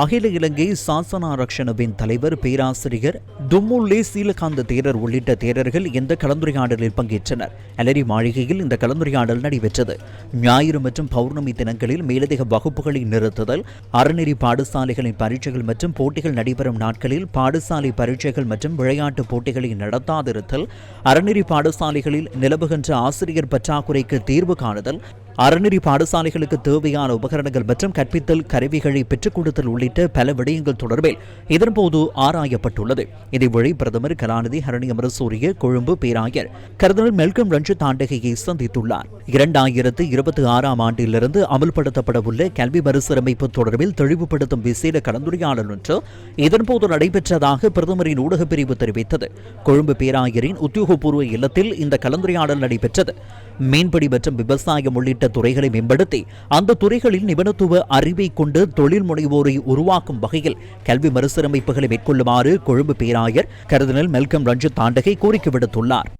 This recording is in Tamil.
அகில இலங்கை சாசன ரக்ஷணவின் தலைவர் பேராசிரியர் தும்முல்லே சீலகாந்த தேரர் உள்ளிட்ட தேரர்கள் இந்த கலந்துரையாடலில் பங்கேற்றனர். அலரி மாளிகையில் இந்த கலந்துரையாடல் நடைபெற்றது. ஞாயிறு மற்றும் பௌர்ணமி தினங்களில் மேலதிக வகுப்புகளை நிறுத்துதல் அறநெறி பாடசாலைகளின் பரீட்சைகள் மற்றும் போட்டிகள் நடைபெறும் நாட்களில் பாடசாலை பரீட்சைகள் மற்றும் விளையாட்டு போட்டிகளை நடத்தாதிருத்தல் அறநெறி பாடசாலைகளில் நிலவுகின்ற ஆசிரியர் பற்றாக்குறைக்கு தீர்வு காணுதல் அறநெறி பாடசாலைகளுக்கு தேவையான உபகரணங்கள் மற்றும் கற்பித்தல் கருவிகளை பெற்றுக் கொடுத்தல் உள்ளிட்ட பல விடயங்கள் தொடர்பில் இதன்போது ஆராயப்பட்டுள்ளது. இதேவழி பிரதமர் கலாநிதி ஹரணி அமரசூரிய கொழும்பு பேராயர் கர்னல் மெல்கம் ரஞ்சித் ஆண்டகையை சந்தித்துள்ளார். இரண்டாயிரத்து இருபத்தி ஆறாம் ஆண்டிலிருந்து அமல்படுத்தப்படவுள்ள கல்வி மறுசீரமைப்பு தொடர்பில் தெளிவுபடுத்தும் விசேட கலந்துரையாடல் ஒன்று இதன்போது நடைபெற்றதாக பிரதமரின் ஊடகப் பிரிவு தெரிவித்தது. கொழும்பு பேராயரின் உத்தியோகபூர்வ இல்லத்தில் இந்த கலந்துரையாடல் நடைபெற்றது. மீன்பிடி மற்றும் விவசாயம் உள்ளிட்ட துறைகளை மேம்படுத்தி அந்த துறைகளில் நிபுணத்துவ அறிவை கொண்டு தொழில் முனைவோரை உருவாக்கும் வகையில் கல்வி மறுசீரமைப்புகளை மேற்கொள்ளுமாறு கொழும்பு பேராயர் கருதினல் மெல்கம் ரஞ்சித் தாண்டகை கோரிக்கை விடுத்துள்ளார்.